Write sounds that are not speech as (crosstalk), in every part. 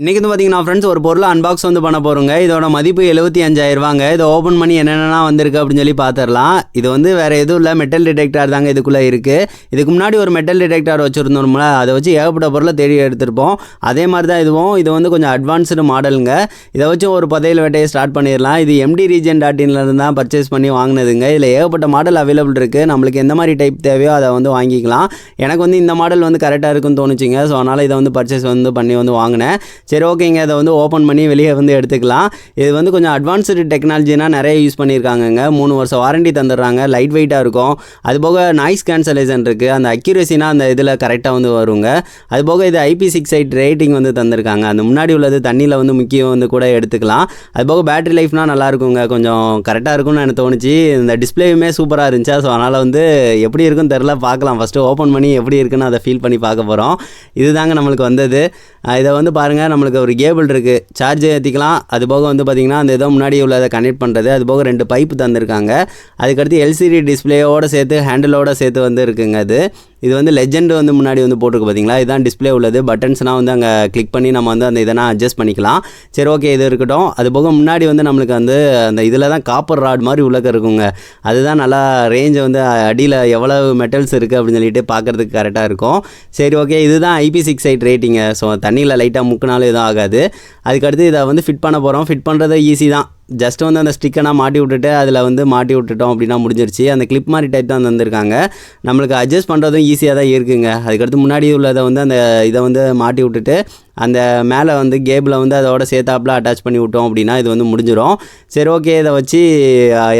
இன்றைக்கி வந்து பார்த்தீங்கன்னா ஃப்ரெண்ட்ஸ் ஒரு பொருளை அன்பாக்ஸ் வந்து பண்ண போகிறோங்க இதோட மதிப்பு எழுபத்தி அஞ்சாயிரவாங்க இதை ஓப்பன் பண்ணி என்னென்ன வந்திருக்கு அப்படின்னு சொல்லி பார்த்துடலாம் இது வந்து வேறு எதுவும் இல்லை மெட்டல் டிடெக்டர் தாங்க இதுக்குள்ளே இருக்குது இதுக்கு முன்னாடி ஒரு மெட்டல் டிடெக்டர் வச்சுருந்தோம்ல அதை வச்சு ஏகப்பட்ட பொருளை தேடி எடுத்திருப்போம். அதே மாதிரி தான் இதுவும். இது வந்து கொஞ்சம் அட்வான்ஸ்டு மாடலுங்க இதை வச்சு ஒரு புதையல் வேட்டையை ஸ்டார்ட் பண்ணிடலாம். இது எம்டி ரீஜன் டாட் இன்லேருந்து தான் பர்ச்சேஸ் பண்ணி வாங்கினதுங்க. இதில் ஏகப்பட்ட மாடல் அவைலபிள் இருக்குது நம்மளுக்கு எந்த மாதிரி டைப் தேவையோ அதை வந்து வாங்கிக்கலாம். எனக்கு வந்து இந்த மாடல் வந்து கரெக்டாக இருக்குன்னு தோணுச்சுங்க. ஸோ அதனால் இதை வந்து பர்ச்சேஸ் வந்து பண்ணி வந்து வாங்கினேன். சரி ஓகேங்க இதை வந்து ஓப்பன் பண்ணி வெளியே வந்து எடுத்துக்கலாம். இது வந்து கொஞ்சம் அட்வான்ஸ்டு டெக்னாலஜினா நிறைய யூஸ் பண்ணியிருக்காங்கங்க. மூணு வருஷம் வாரண்டி தந்துடுறாங்க. லைட் வெயிட்டாக இருக்கும். அது போக நாய்ஸ் கேன்சலேஷன் இருக்குது அந்த அக்யூரேசினா அந்த இதில் கரெக்டாக வந்து வருங்க. அது போக இது ஐபி சிக்ஸ் எயிட் ரேட்டிங் வந்து தந்திருக்காங்க. அந்த முன்னாடி உள்ளது தண்ணியில் வந்து முக்கியம் வந்து கூட எடுத்துக்கலாம். அது போக பேட்டரி லைஃப்னால் நல்லா இருக்குங்க. கொஞ்சம் கரெக்டாக இருக்கும்னு எனக்கு தோணுச்சு. இந்த டிஸ்பிளேயுமே சூப்பராக இருந்துச்சா? ஸோ அதனால் வந்து எப்படி இருக்குன்னு தெரில பார்க்கலாம். ஃபஸ்ட்டு ஓப்பன் பண்ணி எப்படி இருக்குன்னு அதை ஃபீல் பண்ணி பார்க்க போகிறோம் இதுதாங்க நம்மளுக்கு வந்தது. இதை வந்து பாருங்கள் நம்மளுக்கு ஒரு கேபிள் இருக்குது சார்ஜ் ஏற்றிக்கலாம் அது போக வந்து பார்த்திங்கன்னா அந்த இதோ முன்னாடி உள்ளதை கனெக்ட் பண்ணுறது அது போக ரெண்டு பைப்பு தந்திருக்காங்க. அதுக்கடுத்து எல்சிடி டிஸ்பிளேயோடு சேர்த்து ஹேண்டிலோட சேர்த்து வந்து இருக்குங்க அது. இது வந்து லெஜெண்ட் வந்து முன்னாடி வந்து போட்டிருக்கு பார்த்தீங்களா இதுதான் டிஸ்ப்ளே உள்ளது. பட்டன்ஸ்னால் வந்து அங்கே கிளிக் பண்ணி நம்ம வந்து அந்த இதெல்லாம் அட்ஜஸ்ட் பண்ணிக்கலாம். சரி ஓகே இது இருக்கட்டும். அது போக முன்னாடி வந்து நம்மளுக்கு வந்து அந்த இதில் தான் காப்பர் ராட் மாதிரி உள்ளக்க இருக்குங்க. அதுதான் நல்லா ரேஞ்சை வந்து அடியில் எவ்வளவு மெட்டல்ஸ் இருக்குது அப்படின்னு சொல்லிட்டு பார்க்குறதுக்கு கரெக்டாக இருக்கும். சரி ஓகே இதுதான் ஐபி சிக்ஸ் எயிட் ரேட்டிங்க ஸோ தண்ணியில் லைட்டாக முக்கினாலும் எதுவும் ஆகாது. அதுக்கடுத்து இதை வந்து ஃபிட் பண்ண போகிறோம் ஃபிட் பண்ணுறது ஈஸி தான். ஜஸ்ட் வந்து அந்த ஸ்டிக்கனாக மாட்டி விட்டுட்டு அதில் வந்து மாட்டி விட்டுட்டோம் அப்படின்னா முடிஞ்சிருச்சு. அந்த கிளிப் மாதிரி டைப் தான் வந்திருக்காங்க நம்மளுக்கு அட்ஜஸ்ட் பண்ணுறதும் ஈஸியாக தான் இருக்குங்க. அதுக்கடுத்து முன்னாடி உள்ளதை வந்து அந்த இதை வந்து மாட்டி விட்டுட்டு அந்த மேலே வந்து கேபிளை வந்து அதோட சேர்த்தாப்புல அட்டாச் பண்ணி விட்டோம் அப்படின்னா இது வந்து முடிஞ்சிடும் சரி ஓகே இதை வச்சு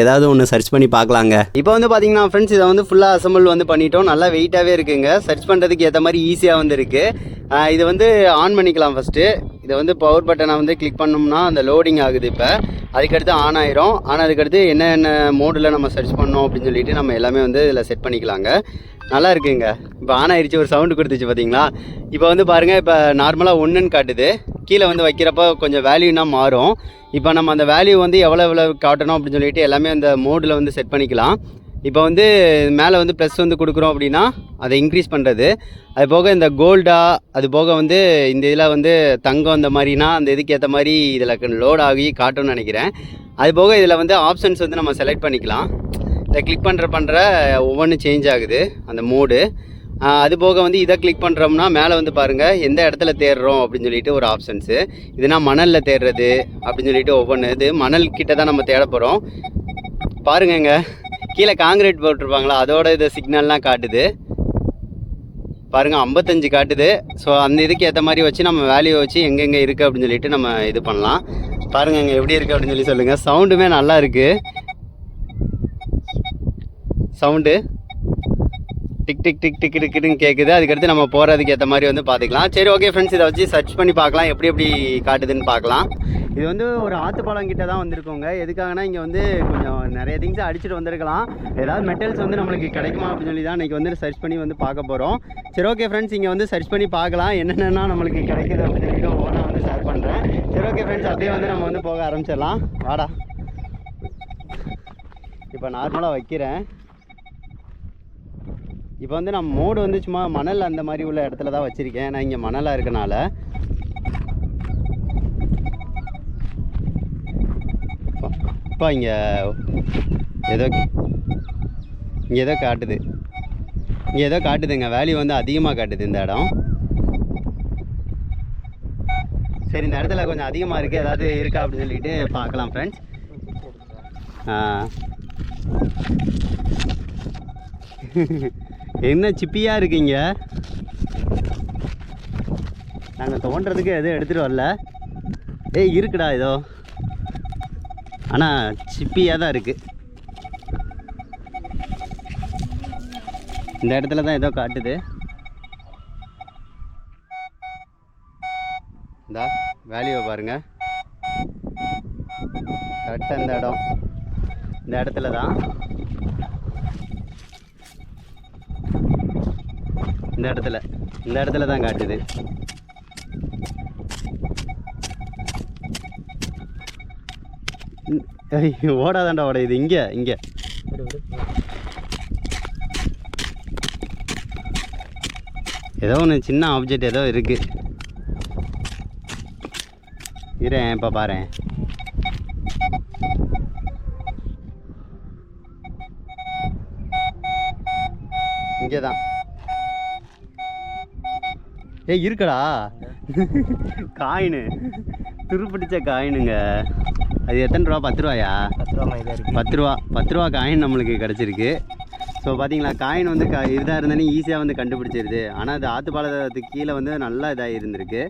ஏதாவது ஒன்று சர்ச் பண்ணி பார்க்கலாங்க. இப்போ வந்து பார்த்தீங்கன்னா ஃப்ரெண்ட்ஸ் இதை வந்து ஃபுல்லாக அசம்பிள் வந்து பண்ணிட்டோம். நல்லா வெயிட்டாகவே இருக்குங்க. சர்ச் பண்ணுறதுக்கு ஏற்ற மாதிரி ஈஸியாக வந்து இருக்குது இது வந்து ஆன் பண்ணிக்கலாம் ஃபஸ்ட்டு இதை வந்து பவர் பட்டனை வந்து கிளிக் பண்ணோம்னா அந்த லோடிங் ஆகுது இப்போ. அதுக்கடுத்து ஆன் ஆயிரும். அதுக்கடுத்து என்னென்ன மோடில் நம்ம சர்ச் பண்ணோம் அப்படின்னு சொல்லிட்டு நம்ம எல்லாமே வந்து இதில் செட் பண்ணிக்கலாங்க. நல்லா இருக்குங்க. இப்போ ஆன் ஆயிடுச்சு ஒரு சவுண்டு கொடுத்துச்சு பார்த்தீங்களா இப்போ வந்து பாருங்கள் இப்போ நார்மலாக ஒன்றுன்னு காட்டுது. கீழே வந்து வைக்கிறப்ப கொஞ்சம் வேல்யூனா மாறும். இப்போ நம்ம அந்த வேல்யூ வந்து எவ்வளோ எவ்வளோ காட்டணும் அப்படின்னு சொல்லிட்டு எல்லாமே அந்த மோடில் வந்து செட் பண்ணிக்கலாம். இப்போ வந்து மேலே வந்து ப்ளஸ் வந்து கொடுக்குறோம் அப்படின்னா அதை இன்க்ரீஸ் பண்ணுறது அது போக இந்த கோல்டா அது போக வந்து இந்த இதில் வந்து தங்கம் அந்த மாதிரினா அந்த இதுக்கு ஏற்ற மாதிரி இதில் லோட் ஆகி காட்டும்னு நினைக்கிறேன். அது போக இதில் வந்து ஆப்ஷன்ஸ் வந்து நம்ம செலக்ட் பண்ணிக்கலாம். இதை கிளிக் பண்ணுற பண்ணுற ஒவ்வொன்றும் சேஞ்ச் ஆகுது அந்த மோடு அது போக வந்து இதை கிளிக் பண்ணுறோம்னா மேலே வந்து பாருங்கள் எந்த இடத்துல தேடுறோம் அப்படின்னு சொல்லிட்டு ஒரு ஆப்ஷன்ஸு இதுனா மணலில் தேடுறது அப்படின்னு சொல்லிட்டு ஒவ்வொன்று இது மணல் கிட்ட தான் நம்ம தேட போகிறோம் பாருங்கங்க கீழே காங்கிரீட் போட்டிருப்பாங்களா அதோட இது சிக்னல்லாம் காட்டுது. பாருங்க ஐம்பத்தஞ்சு காட்டுது. ஸோ அந்த இதுக்கு ஏற்ற மாதிரி வச்சு நம்ம வேல்யூ வச்சு எங்கெங்கே இருக்குது அப்படின்னு சொல்லிட்டு நம்ம இது பண்ணலாம். பாருங்க இங்கே எப்படி இருக்குது அப்படின்னு சொல்லி சொல்லுங்கள் சவுண்டுமே நல்லா இருக்குது sound tick tick tick tick டிக்குன்னு கேட்குது அதுக்கடுத்து நம்ம போகிறதுக்கு ஏற்ற மாதிரி வந்து பார்த்துக்கலாம் சரி ஓகே ஃப்ரெண்ட்ஸ் இதை வச்சு சர்ச் பண்ணி பார்க்கலாம். எப்படி எப்படி காட்டுதுன்னு பார்க்கலாம். இது வந்து ஒரு ஆத்துப்பாலம் கிட்ட தான் வந்திருக்கோங்க. எதுக்காகனா இங்கே வந்து கொஞ்சம் நிறைய திங்ஸ் அடிச்சுட்டு வந்திருக்கலாம். ஏதாவது மெட்டல்ஸ் வந்து நம்மளுக்கு கிடைக்குமா அப்படின்னு சொல்லி தான் இன்றைக்கி வந்து சர்ச் பண்ணி வந்து பார்க்க போகிறோம் சரி ஓகே ஃப்ரெண்ட்ஸ் இங்கே வந்து சர்ச் பண்ணி பார்க்கலாம். என்னென்னா நம்மளுக்கு கிடைக்குது அப்படின்னு சொல்லிட்டு ஒவ்வொன்றா வந்து ஷேர் பண்ணுறேன் சரி ஓகே ஃப்ரெண்ட்ஸ் அப்படியே வந்து நம்ம வந்து போக ஆரம்பிச்சிடலாம். வாடா. இப்போ நார்மலாக வைக்கிறேன். இப்போ வந்து நான் மோடு வந்து சும்மா மணல் அந்த மாதிரி உள்ள இடத்துல தான் வச்சுருக்கேன். நான் இங்கே மணலாக இருக்கனால. கண்டிப்பாக இங்கே ஏதோ இங்கே ஏதோ காட்டுது. இங்கே ஏதோ காட்டுதுங்க. வேல்யூ வந்து அதிகமாக காட்டுது இந்த இடம். சரி இந்த இடத்துல கொஞ்சம் அதிகமாக இருக்குது ஏதாவது இருக்கா அப்படின்னு சொல்லிட்டு பார்க்கலாம் ஃப்ரெண்ட்ஸ் (laughs) என்ன சிப்பியாக இருக்கீங்க நாங்கள் தோன்றதுக்கு எதுவும் எடுத்துகிட்டு வரல. ஏய் இருக்குடா ஏதோ ஆனால் சிப்பியாக தான் இருக்குது இந்த இடத்துல தான் ஏதோ காட்டுது. இந்தா வேல்யூவை பாருங்கள் கரெக்டாக இந்த இடம். இந்த இடத்துல தான். இந்த இடத்துல. இந்த இடத்துல தான் காட்டுது. ஓடாதாண்டா ஓடையுது இங்கே இங்கே. ஏதோ ஒன்று சின்ன ஆப்ஜெக்ட் ஏதோ இருக்குது இரேன் இப்போ பாரு. இங்கே தான் ஏ இருக்கடா. காயினு. துருப்பிடிச்ச காயினுங்க. அது எத்தனை ரூபா? பத்து ரூபாயா? பத்து ரூபா பத்து ரூபா. பத்து ரூபா காயின் நம்மளுக்கு கிடச்சிருக்கு. ஸோ பார்த்தீங்களா காயின் வந்து க இதாக இருந்தேன்னு ஈஸியாக வந்து கண்டுபிடிச்சிருது. ஆனால் அது ஆத்துப்பாலத்துக்கு கீழே வந்து நல்லா இதாக இருந்திருக்கு.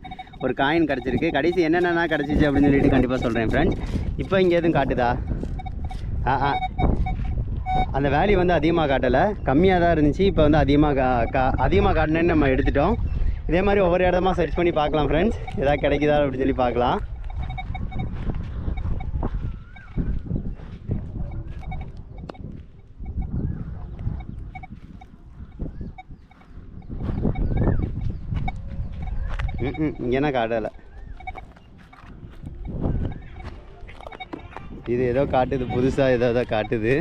ஒரு காயின் கிடச்சிருக்கு. கடைசி என்னென்ன கிடச்சிச்சு அப்படின்னு சொல்லிட்டு கண்டிப்பாக சொல்கிறேன் ஃப்ரெண்ட்ஸ் இப்போ இங்கே எதுவும் காட்டுதா? ஆ ஆ. அந்த வேல்யூ வந்து அதிகமாக காட்டலை. கம்மியாக தான் இருந்துச்சு. இப்போ வந்து அதிகமாக கா கா அதிகமாக காட்டினேன்னு நம்ம எடுத்துட்டோம். இதே மாதிரி ஒவ்வொரு இடமா சர்ச் பண்ணி பார்க்கலாம் ஃப்ரெண்ட்ஸ் எதாவது கிடைக்குதா அப்படின்னு சொல்லி பார்க்கலாம். ம் இங்கேனா காட்டலை இது ஏதோ காட்டுது புதுசாக ஏதோ ஏதோ காட்டுது.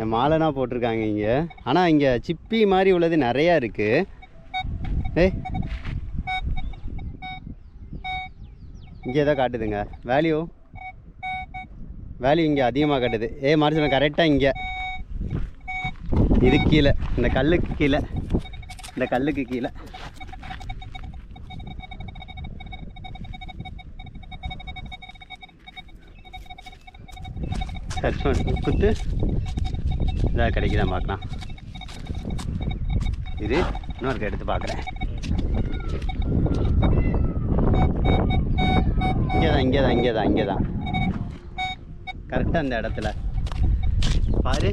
என் மாலைனா போட்டிருக்காங்க இங்கே. ஆனால் இங்கே சிப்பி மாதிரி உள்ளது நிறையா இருக்குது ஏய். இங்கே ஏதோ காட்டுதுங்க. வேல்யூ வேல்யூ இங்கே அதிகமாக காட்டுது. ஏ மாதிரி கரெக்டாக இங்கே. இது கீழே. இந்த கல்லுக்கு கீழே. இந்த கல்லுக்கு கீழே. சர்ச் பண்ணி குத்து இதாக கிடைக்குதா பார்க்கலாம். இது இன்னொரு எடுத்து பார்க்குறேன். இங்கே தான் இங்கே தான் இங்கே தான் இங்கே தான் கரெக்டாக அந்த இடத்துல. பாரு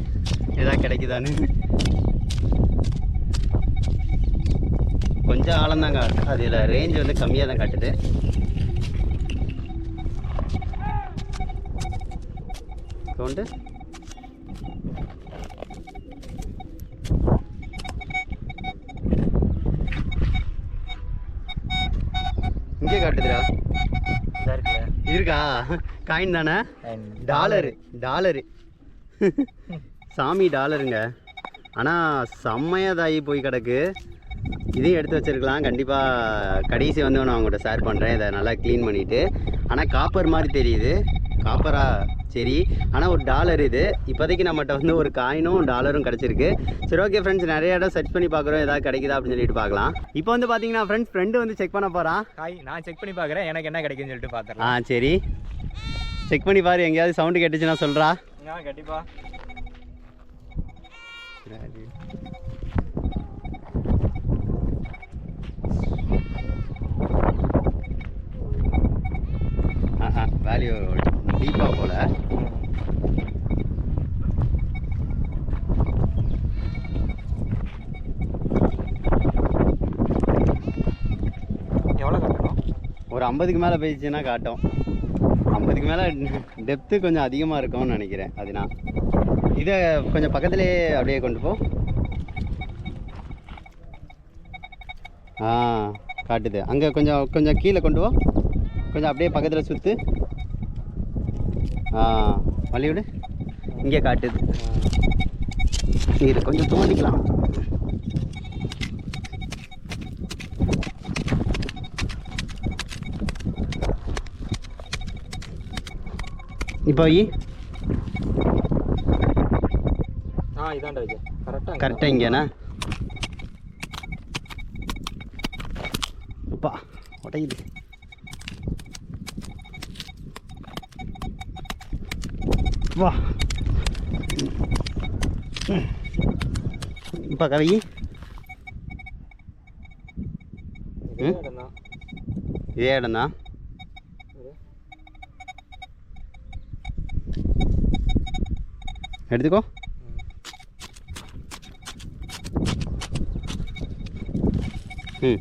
எதா கிடைக்குதான்னு. கொஞ்சம் ஆழம்தாங்க அதில் ரேஞ்ச் வந்து கம்மியாக தான் காட்டுது. தோண்டு. இங்கே காட்டுதுடா. இருக்கா? காயின் தானே? டாலரு டாலரு சாமி டாலருங்க. ஆனால் செம்மையதாகி போய் கிடக்கு. இதையும் எடுத்து வச்சிருக்கலாம். கண்டிப்பாக கடைசி வந்து நான் உங்கள்கிட்ட ஷேர் பண்ணுறேன் இதை நல்லா க்ளீன் பண்ணிவிட்டு ஆனால் காப்பர் மாதிரி தெரியுது. காப்பரா சரி. ஆனால் ஒரு டாலர் இது. இப்போதைக்கு நம்மகிட்ட வந்து ஒரு காயினும் டாலரும் கிடச்சிருக்கு. சரி ஓகே ஃப்ரெண்ட்ஸ் நிறைய இடம் சர்ச் பண்ணி பார்க்குறோம். ஏதாவது கிடைக்குதா அப்படின்னு சொல்லிட்டு பார்க்கலாம். இப்போ வந்து பார்த்தீங்கன்னா ஃப்ரெண்ட்ஸ் ஃப்ரெண்டு வந்து செக் பண்ண போகிறான் காய் நான் செக் பண்ணி பார்க்குறேன். எனக்கு என்ன கிடைக்குன்னு சொல்லிட்டு ஆ பார்த்துடலாம் சரி. செக் பண்ணி பாரு எங்கேயாவது சவுண்டு கேட்டுச்சுன்னா சொல்கிறா ஆ கண்டிப்பாக ஆஹா வேல்யூ டீப்பாக போல. எவ்வளோ கட்டணும்? ஒரு ஐம்பதுக்கு மேலே போயிடுச்சுன்னா காட்டும். ஐம்பதுக்கு மேலே டெப்த்து கொஞ்சம் அதிகமாக இருக்கும்னு நினைக்கிறேன் அது நான் இதை கொஞ்சம் பக்கத்துலேயே அப்படியே கொண்டு போ. ஆ காட்டுது. அங்கே கொஞ்சம் கொஞ்சம் கீழே கொண்டு போ. கொஞ்சம் அப்படியே பக்கத்தில் சுற்று ஆ வழி விடு. இங்கே காட்டுது இது கொஞ்சம் தோண்டிக்கலாம். இப்போ வை ஆ இதாண்டா இது. கரெக்டாக கரெக்டாக இங்கேண்ணா அப்பா உடையுது. வா. இப்போ கவி இதே இடம் தான். எடுத்துக்கோ. ம்.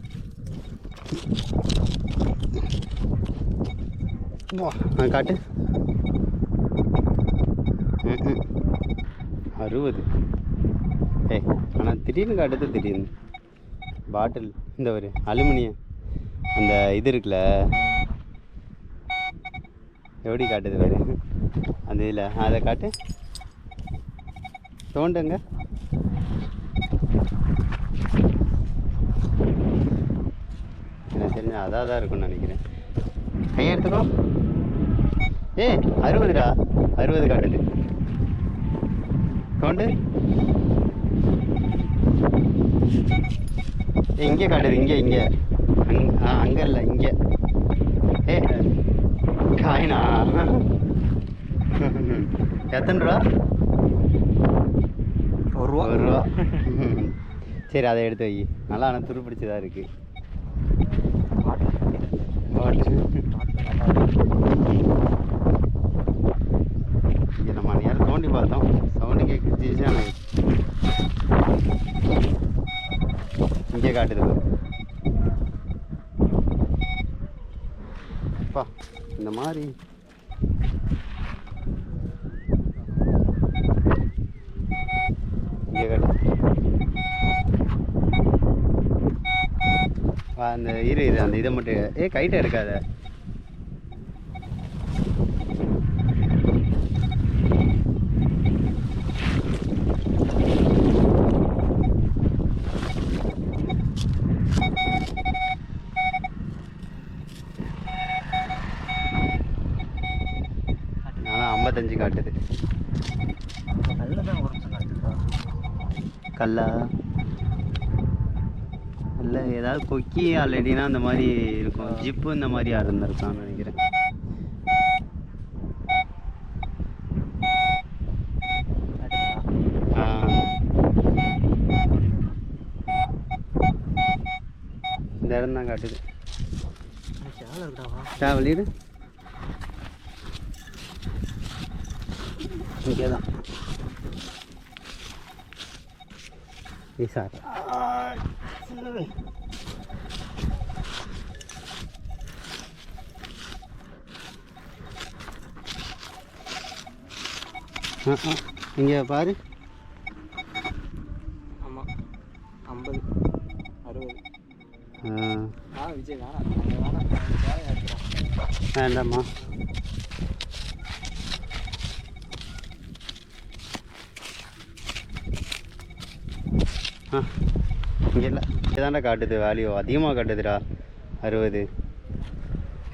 வா காட்டு. அறுபது. ஏய் ஆனால் திடீர்னு அடுத்து திடீர்னு. பாட்டில் இந்த ஒரு அலுமினியம். அந்த இது இருக்குல்ல. எப்படி காட்டுது பாரு. அந்த இதில் அதை காட்டு. தோண்டுங்க. எனக்கு தெரிஞ்ச அதாக தான் இருக்கும்னு நினைக்கிறேன். கையை எடுத்துக்கோ. ஏ அறுபதுடா. அறுபது காட்டுது. கவுண்டு ஏ இங்கே காட்டுது இங்கே இங்கே. அங் ஆ அங்கே இல்லை இங்கே. ஏ காயினா? எத்தனை ரூபா ஒரு ரூபா ஒரு ரூபா சரி அதை எடுத்து வை. நல்லா ஆனால் துரு பிடிச்சதா இருக்கு. இங்கே நம்ம நேரம் தோண்டி பார்த்தோம். சவுண்டு கேட்குச்சு ஆனால் இங்கே காட்டுது. அப்பா இந்த மாதிரி. இங்கே காட்டு. அந்த இரு இது அந்த இதை மட்டும். ஏ கைட்டை இருக்காத ஆனால் ஐம்பத்தஞ்சு காட்டுது கல்லா இல்லை ஏதாவது கொக்கி ஆல்ரெடினா அந்த மாதிரி இருக்கும். ஜிப்பு இந்த மாதிரி இருந்திருக்கான்னு நினைக்கிறேன். இந்த இடம் தான் காட்டுது. வெளியிடு. இங்கே தான் சார் இங்கே பாரு. ஆமாம் ஐம்பது. அறுபது. ஆ, விஜய் வேணாம் வேண்டாம்மா ஆ இங்கே இதாண்டா காட்டுது வேல்யூ அதிகமாக காட்டுதுடா. அறுபது.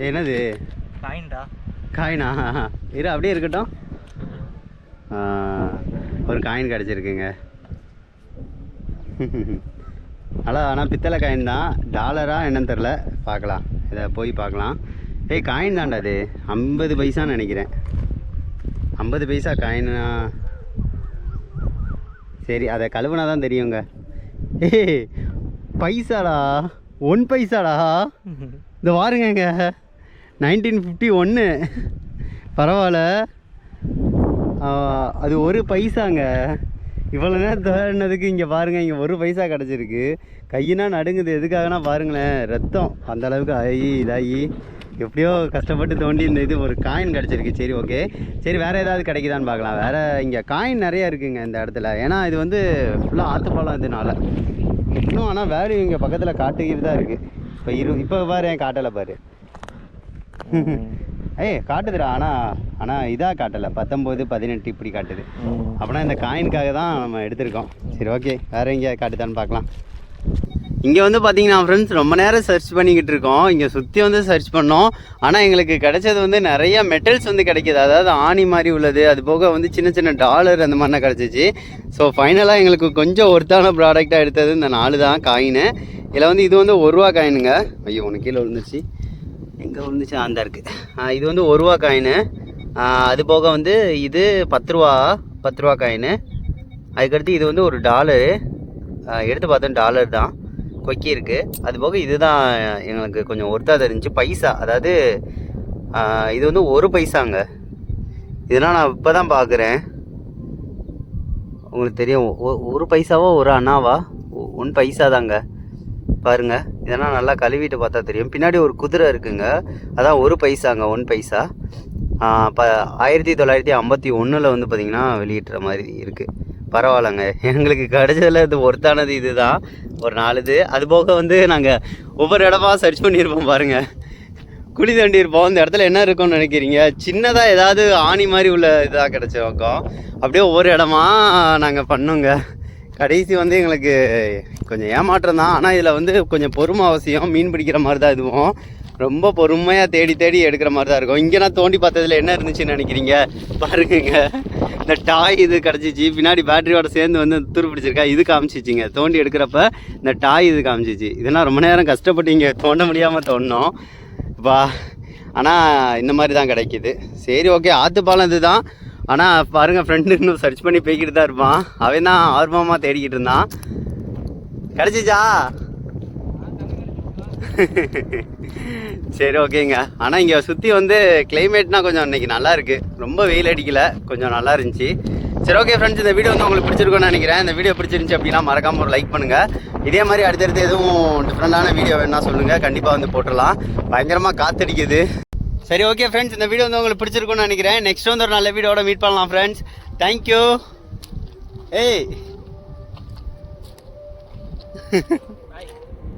என்னது? காயின்டா. காயினா? இரு அப்படியே இருக்கட்டும். ஒரு காயின் கிடச்சிருக்குங்க. நல்லா ஆனால் பித்தளை காயின் தான். டாலரா என்னன்னு தெரில பார்க்கலாம். இதை போய் பார்க்கலாம். ஏய் காயின் தான்டா அது ஐம்பது பைசான்னு நினைக்கிறேன். ஐம்பது பைசா காயினா? சரி அதை கழுவுனா தான் தெரியுங்க. ஏய் பைசாடா? ஒன் பைசாடா? இந்த பாருங்கங்க நைன்டீன் ஃபிஃப்டி ஒன்று பரவாயில்ல. அது ஒரு பைசாங்க. இவ்வளோ நேரம் தேடினதுக்கு இங்கே பாருங்கள் இங்கே ஒரு பைசா கிடச்சிருக்கு. கையினா நடுங்குது. எதுக்காகனா பாருங்களேன் ரத்தம். அந்த அளவுக்கு ஆகி இதாகி எப்படியோ கஷ்டப்பட்டு தோண்டி இந்த இது ஒரு காயின் கிடச்சிருக்கு. சரி ஓகே சரி வேறு ஏதாவது கிடைக்குதான்னு பார்க்கலாம். வேறு இங்கே காயின் நிறையா இருக்குங்க இந்த இடத்துல. ஏன்னா இது வந்து ஃபுல்லாக ஆற்றுப்பாலம் இதனால இன்னும் ஆனால் வேல்யூ இங்கே பக்கத்தில் காட்டுக்கிட்டு தான் இருக்குது இப்போ இரு இப்போ பாரு என் காட்டலை பாரு. ஏய் காட்டுதுடா. ஆனால் ஆனால் இதாக காட்டலை. பத்தொம்போது பதினெட்டு இப்படி காட்டுது. அப்படின்னா இந்த காயினுக்காக தான் நம்ம எடுத்திருக்கோம். சரி ஓகே வேறு எங்கேயா காட்டுதான்னு பார்க்கலாம். இங்கே வந்து பார்த்தீங்கன்னா ஃப்ரெண்ட்ஸ் ரொம்ப நேரம் சர்ச் பண்ணிக்கிட்டு இருக்கோம். இங்கே சுற்றி வந்து சர்ச் பண்ணோம். ஆனால் எங்களுக்கு கிடைச்சது வந்து நிறைய மெட்டல்ஸ் வந்து கிடைக்கிது. அதாவது ஆணி மாதிரி உள்ளது. அது போக வந்து சின்ன சின்ன டாலர் அந்த மாதிரிலாம் கிடச்சிச்சு. ஸோ ஃபைனலாக எங்களுக்கு கொஞ்சம் ஒர்த்தான ப்ராடக்டாக எடுத்தது இந்த நாலு தான் காயின் இதில் வந்து இது வந்து ஒரு ரூபா காயினுங்க ஐயோ உனக்கு கீழே விழுந்துருச்சு. எங்கே விழுந்துச்சு? அந்த இருக்குது இது வந்து ஒரு ரூபா காயின் அது போக வந்து இது பத்து ரூபா பத்து ரூபா காயின் அதுக்கடுத்து இது வந்து ஒரு டாலரு எடுத்து பார்த்தோம் டாலர் தான். கொக்கி இருக்குது அது போக இதுதான் எங்களுக்கு கொஞ்சம் ஒர்த்தாக தெரிஞ்சு பைசா. அதாவது இது வந்து ஒரு பைசாங்க. இதெல்லாம் நான் இப்போ தான் பார்க்குறேன் உங்களுக்கு தெரியும் ஒ- ஒரு பைசாவோ ஒரு அண்ணாவா? ஒன் பைசா தாங்க பாருங்க இதெல்லாம் நல்லா கழுவிட்டு பார்த்தா தெரியும். பின்னாடி ஒரு குதிரை இருக்குங்க. அதான் ஒரு பைசாங்க ஒன் பைசா. இப்போ ஆயிரத்தி தொள்ளாயிரத்தி ஐம்பத்தி ஒன்றில் வந்து பார்த்திங்கன்னா வெளியிட்டுற மாதிரி இருக்குது பரவாயில்லங்க. எங்களுக்கு கிடைச்சதில் இது ஒர்த்தானது இதுதான். ஒரு நாலு இது. அது போக வந்து நாங்கள் ஒவ்வொரு இடமா சர்ச் பண்ணியிருப்போம் பாருங்கள் குழி தண்டி இருப்போம். இந்த இடத்துல என்ன இருக்கும்னு நினைக்கிறீங்க? சின்னதாக ஏதாவது ஆணி மாதிரி உள்ள இதாக கிடச்சிருக்கோம் அப்படியே ஒவ்வொரு இடமா நாங்கள் பண்ணோங்க. கடைசி வந்து எங்களுக்கு கொஞ்சம் ஏமாற்றம் தான். ஆனால் இதில் வந்து கொஞ்சம் பொறுமை அவசியம். மீன் பிடிக்கிற மாதிரி தான் இதுவும். ரொம்ப பொறுமையாக தேடி தேடி எடுக்கிற மாதிரி தான் இருக்கும். இங்கே நான் தோண்டி பார்த்ததில் என்ன இருந்துச்சுன்னு நினைக்கிறீங்க? பாருங்க. இந்த டாய் இது கிடச்சிச்சு. பின்னாடி பேட்டரியோட சேர்ந்து வந்து துரு பிடிச்சிருக்கா. இது காமிச்சிச்சிங்க. தோண்டி எடுக்கிறப்ப இந்த டாய் இது காமிச்சிச்சு. இதெல்லாம் ரொம்ப நேரம் கஷ்டப்பட்டு இங்கே தோண்ட முடியாமல் தோணும் வா. ஆனால் இந்த மாதிரி தான் கிடைக்கிது. சரி ஓகே. ஆற்றுப்பாலம் இது தான் ஆனால் பாருங்கள் ஃப்ரெண்டு இன்னும் சர்ச் பண்ணி போய்கிட்டு தான் இருப்பான். அவன் தான் ஆர்வமாக தேடிக்கிட்டு இருந்தான். கிடச்சிச்சா? சரி ஓகேங்க. ஆனால் இங்கே சுற்றி வந்து கிளைமேட்னா கொஞ்சம் இன்னைக்கு நல்லா இருக்குது ரொம்ப வெயில் அடிக்கல. கொஞ்சம் நல்லா இருந்துச்சு. சரி ஓகே ஃப்ரெண்ட்ஸ் இந்த வீடியோ வந்து உங்களுக்கு பிடிச்சிருக்கும்னு நினைக்கிறேன். இந்த வீடியோ பிடிச்சிருந்துச்சு அப்படின்னா மறக்காம ஒரு லைக் பண்ணுங்கள் இதே மாதிரி அடுத்தடுத்து எதுவும் டிஃப்ரெண்டான வீடியோ வேணா சொல்லுங்கள் கண்டிப்பாக வந்து போட்டுடலாம். பயங்கரமாக காத்தடிக்குது. சரி ஓகே ஃப்ரெண்ட்ஸ் இந்த வீடியோ வந்து உங்களுக்கு பிடிச்சிருக்கும்னு நினைக்கிறேன். நெக்ஸ்ட் வந்து ஒரு நல்ல வீடியோட மீட் பண்ணலாம் ஃப்ரெண்ட்ஸ் தேங்க்யூ ஏய். (laughs)